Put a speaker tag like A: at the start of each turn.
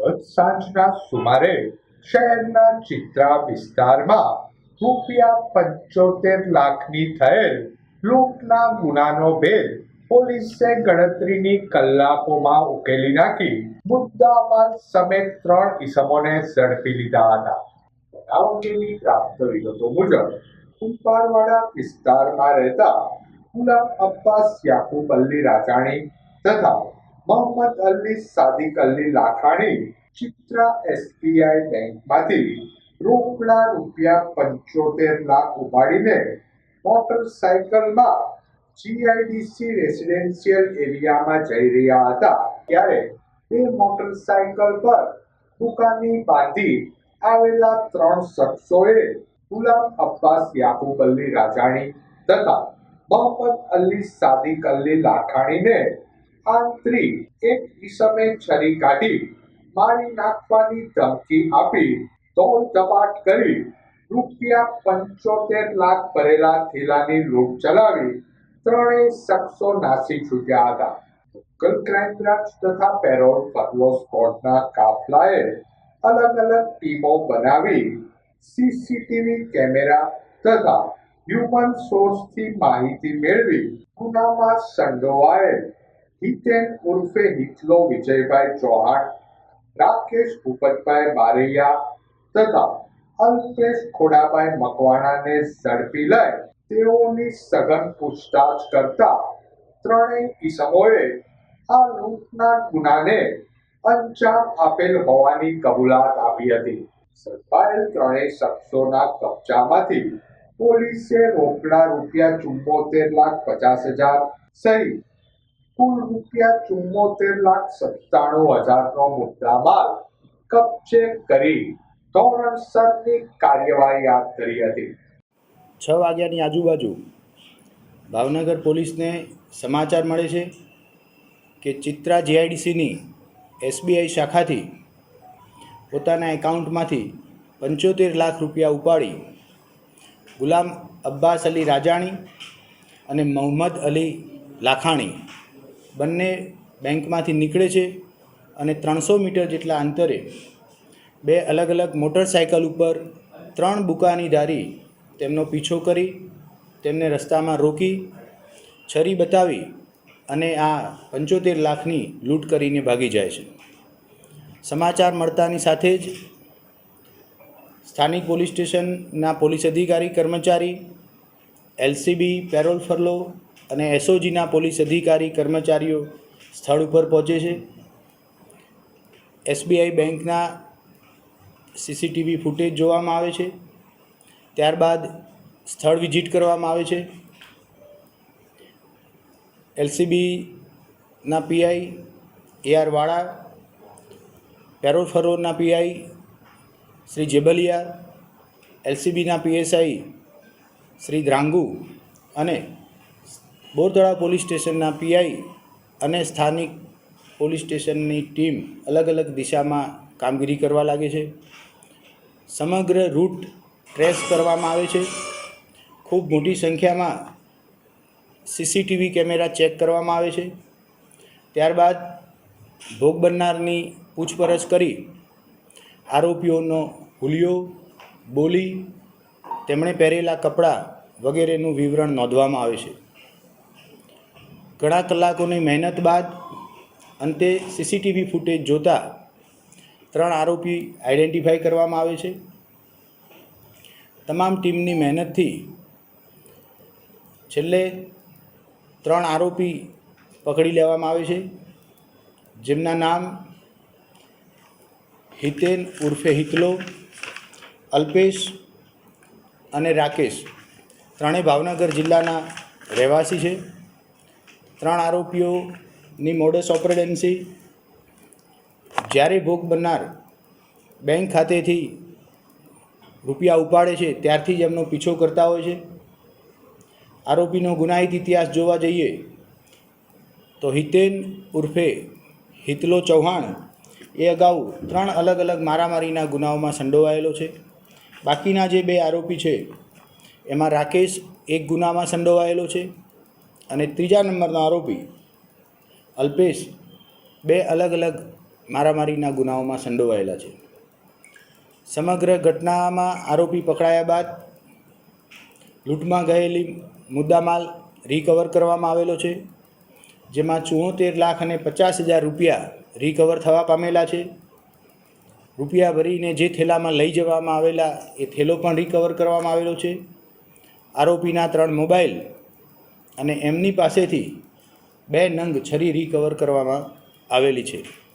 A: ગત સાંજના સુમારે શહેરના ચિત્રા વિસ્તારમાં રૂપિયા પંચોતેર લાખની થયેલ લૂંટના ગુનાનો ભેદ પોલીસે ગણતરીની કલાકોમાં ઉકેલી નાખી. મુદ્દામાલ સમેત ત્રણ ઇસમોને ઝડપી લીધા હતા. બનાવ પ્રાપ્ત વિગતો મુજબ, કુંપારવાડા વિસ્તારમાં રહેતા ગુલામ અબ્બાસ યાકુબ અલ્લી રાજાણી તથા મોહમ્મદ અલી સાદિક અલી લાખાણી ચિત્રા એસબીઆઈ બેંકમાંથી રોકડા રૂપિયા પંચોતેર લાખ ઉપાડીને મોટરસાયકલમાં જીઆઈડીસી રેસિડેન્શિયલ એરિયામાં જઈ રહ્યા હતા. ત્યારે તે મોટરસાયકલ પર દુકાની બાંધી આવેલા ત્રણ શખ્સોએ ગુલામ અબ્બાસ યાકુબ અલી રાજાણી તથા મોહમ્મદ અલી સાદિક અલી લાખાણીને આંતરી એક ઈસમે છરી કાઢી, મારી નાખવાની ધમકી આપી, તોલ દબાટ કરી, રૂપિયા પંચોતેર લાખ ભરેલા થેલાની લૂંટ ચલાવી, ત્રણેય શખ્સો નાસી છૂટ્યા હતા. લોકલ ક્રાઇમ બ્રાન્ચ તથા પેરોલ ફરલો સ્કોડના કાફલાએ અલગ અલગ ટીમો બનાવી, સીસીટીવી કેમેરા તથા હ્યુમન સોર્સથી માહિતી મેળવી, ગુનામાં સંડોવાયેલ હિતેન ઉર્ફે હિતલો વિજયભાઈ ચૌહાણ રાકેશ ભૂપતભાઈ બારૈયા તથા અલ્પેશ ખોડાભાઈ મકવાણાને ઝડપી લઈ તેઓની સઘન પૂછતાછ કરતા ત્રણેય ઈસમોએ આ લૂંટના ગુનાને અંજામ આપેલ હોવાની કબૂલાત આપી હતી. ઝડપાયેલ ત્રણેય શખ્સોના કબજામાંથી પોલીસે રોકડા રૂપિયા ચુંબોતેર લાખ પચાસ હજાર સહિત કુલ રૂપિયા ચુમ્મોતેર લાખ સત્તાણું હજારનો મુદ્દામાલ કબજે કરી ધોરણસરની કાર્યવાહી હાથ ધરી હતી.
B: છ વાગ્યાની આજુબાજુ ભાવનગર પોલીસને સમાચાર મળે છે કે ચિત્રા જીઆઈડીસીની એસબીઆઈ શાખાથી પોતાના એકાઉન્ટમાંથી પંચોતેર લાખ રૂપિયા ઉપાડી ગુલામ અબ્બાસ અલી રાજાણી અને મોહમ્મદ અલી લાખાણી બંને બેંકમાંથી નીકળે છે અને ત્રણસો મીટર જેટલા અંતરે બે અલગ અલગ મોટરસાયકલ ઉપર ત્રણ બુકાની ધારી તેમનો પીછો કરી, તેમને રસ્તામાં રોકી, છરી બતાવી અને આ પંચોતેર લાખની લૂંટ કરીને ભાગી જાય છે. સમાચાર મળતાની સાથે જ સ્થાનિક પોલીસ સ્ટેશનના પોલીસ અધિકારી, કર્મચારી, એલસીબી, પેરોલ ફરલો અને એસઓજીના પોલીસ અધિકારી, કર્મચારીઓ સ્થળ ઉપર પહોંચે છે. એસબીઆઈ બેંકના સીસીટીવી ફૂટેજ જોવામાં આવે છે. ત્યારબાદ સ્થળ વિઝિટ કરવામાં આવે છે. એલસીબીના પીઆઈ એઆર વાળા પેરોફરોના પીઆઈ શ્રી જેબલિયા, એલસીબીના પીએસઆઈ શ્રી દ્રાંગુ અને બોરતળા પોલીસ સ્ટેશનના પીઆઈ અને સ્થાનિક પોલીસ સ્ટેશનની ટીમ અલગ અલગ દિશામાં કામગીરી કરવા લાગે છે. સમગ્ર રૂટ ટ્રેસ કરવામાં આવે છે. ખૂબ મોટી સંખ્યામાં સીસીટીવી કેમેરા ચેક કરવામાં આવે છે. ત્યારબાદ ભોગ બનનારની પૂછપરછ કરી આરોપીઓનો હુલિયો, બોલી, તેમણે પહેરેલા કપડાં વગેરેનું વિવરણ નોંધવામાં આવે છે. ઘણા કલાકોની મહેનત બાદ અંતે સીસીટીવી ફૂટેજ જોતા ત્રણ આરોપી આઈડેન્ટિફાઈ કરવામાં આવે છે. તમામ ટીમની મહેનતથી છેલ્લે ત્રણ આરોપી પકડી લેવામાં આવે છે. જેમના નામ હિતેન ઉર્ફે હિતલો, અલ્પેશ અને રાકેશ. ત્રણેય ભાવનગર જિલ્લાના રહેવાસી છે. ત્રણ આરોપીઓની મોડસ ઓપરેડન્સી જ્યારે ભોગ બનનાર બેંક ખાતેથી રૂપિયા ઉપાડે છે, ત્યારથી જ એમનો પીછો કરતા હોય છે. આરોપીનો ગુનાહિત ઇતિહાસ જોવા જઈએ તો હિતેન ઉર્ફે હિતલો ચૌહાણ એ અગાઉ ત્રણ અલગ અલગ મારામારીના ગુનાઓમાં સંડોવાયેલો છે. બાકીના જે બે આરોપી છે, એમાં રાકેશ એક ગુનામાં સંડોવાયેલો છે. અને ત્રીજા નંબરનો આરોપી અલ્પેશ બે અલગ અલગ મારામારીના ગુનાઓમાં સંડોવાયેલા છે. સમગ્ર ઘટનામાં આરોપી પકડાયા બાદ લૂંટમાં ગયેલી મુદ્દામાલ રિકવર કરવામાં આવેલો છે, જેમાં ચુંવોતેર લાખ અને પચાસ હજાર રૂપિયા રિકવર થવા પામેલા છે. રૂપિયા ભરીને જે થેલામાં લઈ જવામાં આવેલા એ થેલો પણ રિકવર કરવામાં આવેલો છે. આરોપીના ત્રણ મોબાઈલ અને એમની પાસેથી બે નંગ છરી રિકવર કરવામાં આવેલી છે.